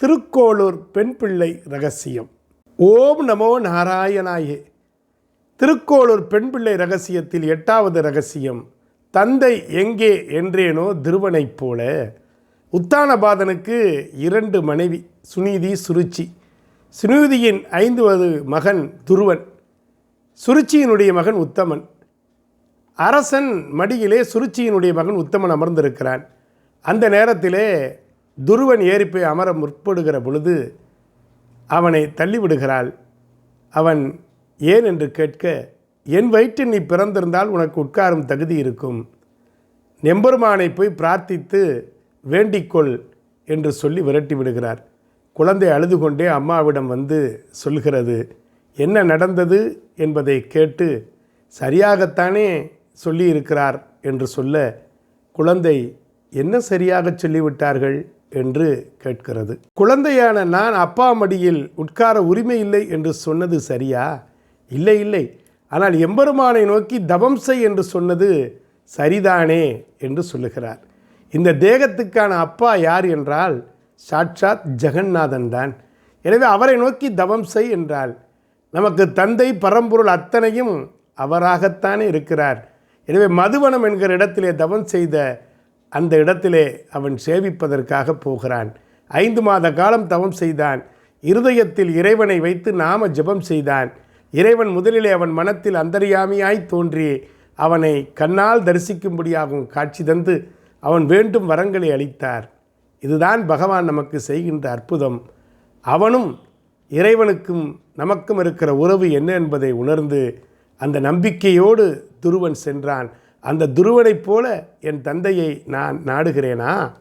திருக்கோளூர் பெண் பிள்ளை ரகசியம். ஓம் நமோ நாராயணாயே. திருக்கோளூர் பெண் பிள்ளை ரகசியத்தில் எட்டாவது ரகசியம் தந்தை எங்கே என்றேனோ திருவனைப் போல. உத்தானபாதனுக்கு இரண்டு மனைவி சுனீதி சுருச்சி. சுனீதியின் ஐந்தாவது மகன் துருவன். சுருச்சியினுடைய மகன் உத்தமன். அரசன் மடியிலே சுருச்சியினுடைய மகன் உத்தமன் அமர்ந்திருக்கிறான். அந்த நேரத்திலே துருவன் ஏறி போய் அமர முற்படுகிற பொழுது அவனை தள்ளிவிடுகிறாள். அவன் ஏன் என்று கேட்க என் வயிற்றில் நீ பிறந்திருந்தால் உனக்கு உட்காரும் தகுதி இருக்கும். நெம்பெருமானை போய் பிரார்த்தித்து வேண்டிக்கொள் என்று சொல்லி விரட்டி விடுகிறார். குழந்தை அழுது கொண்டே அம்மாவிடம் வந்து சொல்கிறது என்ன நடந்தது? என்பதை கேட்டு சரியாகத்தானே சொல்லியிருக்கிறார் என்று சொல்ல குழந்தை என்ன சரியாக சொல்லிவிட்டார்கள்? என்று கேட்கிறது. குழந்தையான நான் அப்பா மடியில் உட்கார உரிமை இல்லை என்று சொன்னது சரியா? இல்லை இல்லை. ஆனால் எம்பெருமானை நோக்கி தவம் செய் என்று சொன்னது சரிதானே என்று சொல்லுகிறார். இந்த தேகத்துக்கான அப்பா யார் என்றால் சாட்சாத் ஜெகநாதன் தான். எனவே அவரை நோக்கி தவம் செய் என்றால் நமக்கு தந்தை பரம்பொருள் அத்தனையும் அவராகத்தானே இருக்கிறார். எனவே மதுவனம் என்கிற இடத்திலே தவம் செய்த அந்த இடத்திலே அவன் சேவிப்பதற்காக போகிறான். ஐந்து மாத காலம் தவம் செய்தான். இருதயத்தில் இறைவனை வைத்து நாம ஜெபம் செய்தான். இறைவன் முதலிலே அவன் மனத்தில் அந்தரியாமியாய் தோன்றி அவனை கண்ணால் தரிசிக்கும்படியாகவும் காட்சி தந்து அவன் வேண்டும் வரங்களை அளித்தார். இதுதான் பகவான் நமக்கு செய்கின்ற அற்புதம். அவனும் இறைவனுக்கும் நமக்கும் இருக்கிற உறவு என்ன என்பதை உணர்ந்து அந்த நம்பிக்கையோடு துருவன் சென்றான். அந்த துருவனைப் போல என் தந்தையை நான் நாடுகிறேனா?